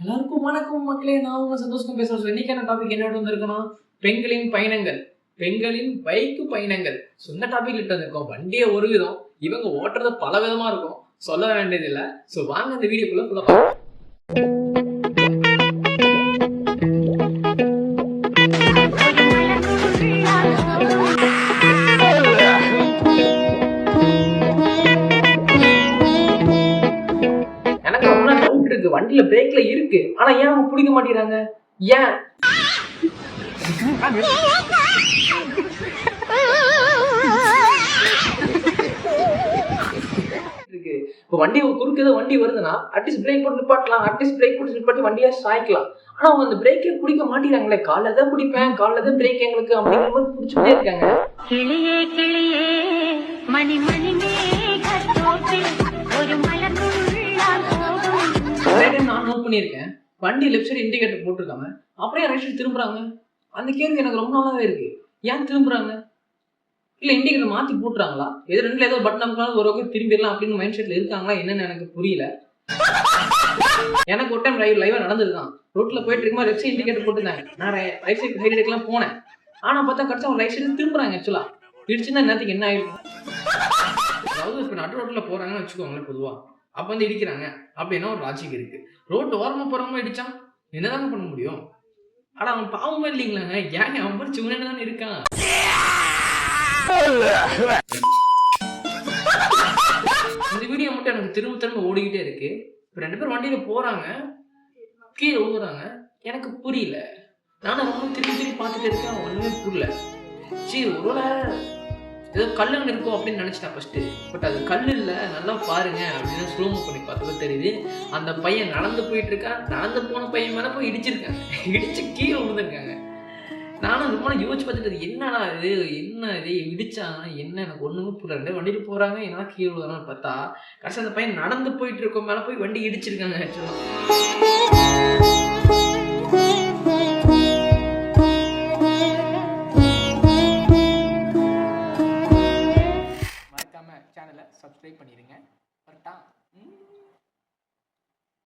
எல்லாருக்கும் வணக்கம் மக்களே. நான் உங்க சந்தோஷம் பேசுறேன். இன்னைக்கான டாபிக் என்ன வந்திருக்குன்னா பெண்களின் பயணங்கள். பெண்களின் பைக்கு பயணங்கள். ஸோ இந்த டாபிக் கிட்ட வந்திருக்கோம். வண்டியே ஒரு விதம் இவங்க ஓட்டுறது பல விதமா இருக்கும். சொல்ல வேண்டியதில்லை. ஸோ வாங்க இந்த வீடியோக்குள்ள ஃபுல்லாக இருக்கு வண்டியில பிரேக்ல இருக்கு. ஆனா ஏன் அவங்க பிடிக்க மாட்டேங்கிறாங்க? ஏன்? இருக்கு. இப்போ வண்டி குறுக்குது வண்டி வருதுன்னா அட்லீஸ்ட் பிரேக் போட்டு நிப்பாட்டலாம். அட்லீஸ்ட் பிரேக் போட்டு நிப்பாட்டி வண்டியா சாய்க்கலாம். ஆனா அவங்க அந்த பிரேக்கே பிடிக்க மாட்டேங்கிறாங்களே காலைல தான் பிடிப்பேன் காலைல தான் பிரேக் எங்களுக்கு அப்படிங்கிற மாதிரி பிடிச்சிட்டே இருக்காங்க. கிளியே கிளியே மணி மணி பண்ணியிருக்கேன். வண்டி லெஃப்ட் சைடு இண்டிகேட்டர் போட்டிருக்காங்க அப்படியே ரைட் சைடு திரும்புறாங்க. அந்த கேள்வி எனக்கு ரொம்ப நாளாவே இருக்கு. ஏன் திரும்புறாங்க? இல்ல இண்டிகேட்டர் மாத்தி போட்டுறாங்களா? எது ரெண்டுல ஏதோ பட்டன் அமுக்கினாலும் ஒரு பக்கம் திரும்பிடலாம் அப்படின்னு மைண்ட் செட்ல இருக்காங்களா என்னன்னு எனக்கு புரியல. எனக்கு ஒரு டைம் லைவ் லைவாக நடந்துருக்கான். ரோட்ல போயிட்டு இருக்கும்போது லெஃப்ட் சைடு இண்டிகேட்டர் போட்டுருந்தாங்க. நான் ரைட் சைடு ஹைட் எடுக்கலாம் போனேன். ஆனா பார்த்தா கடைசி அவங்க ரைட் சைடு திரும்புறாங்க ஆக்சுவலாக இடிச்சுன்னா நேரத்துக்கு என்ன ஆயிருக்கும் அதாவது இப்போ நடு ரோட்ல போறாங்கன்னு வச்சுக்கோங்களேன் பொதுவா. அப்போ வந்து இடிக்கிறாங்க அப்படின்னா ஒரு லாஜிக் இருக்கு. ரோட்டு ஓரமாக போகிறவங்க இடிச்சா என்னதாங்க பண்ண முடியும்? ஆனால் அவன் பாவமே இல்லைங்களாங்க ஏங்க அவன் பாரு சிவனே தானே இருக்கான்? இந்த வீடியோ மட்டும் எனக்கு திரும்ப திரும்ப ஓடிக்கிட்டே இருக்கு. இப்போ ரெண்டு பேரும் வண்டியில் போறாங்க. கீழே விழுகுறாங்க. எனக்கு புரியல. நானும் ரொம்ப திரும்பி திரும்பி பார்த்துட்டு இருக்கேன். ஒன்றுமே புரியல. சரி ஒருவேளை ஏதோ கல்லுன்னு இருக்கும் அப்படின்னு நினச்சிட்டேன் ஃபஸ்ட்டு பட் அது கல் இல்லை நல்லா பாருங்க அப்படின்னு ஸ்லோமோ பண்ணி பார்த்தப்ப தெரியுது. அந்த பையன் நடந்து போயிட்டு இருக்கான் நடந்து போன பையன் மேலே போய் இடிச்சிருக்காங்க இடிச்சு கீழே விழுந்திருக்காங்க. நானும் ரொம்ப யோசிச்சு பார்த்துட்டு என்னடா இது? என்ன இது? இடிச்சாங்க என்ன? எனக்கு ஒன்றுமே புரியல. ரெண்டு வண்டியில போகிறாங்க என்ன கீழே விழுதான்னு பார்த்தா கடைசி அந்த பையன் நடந்து போயிட்டு இருக்க மேலே போய் வண்டி இடிச்சிருக்காங்க ஆக்சுவலா சப்ஸ்கிரைப் பண்ணிடுங்க கரெக்டாக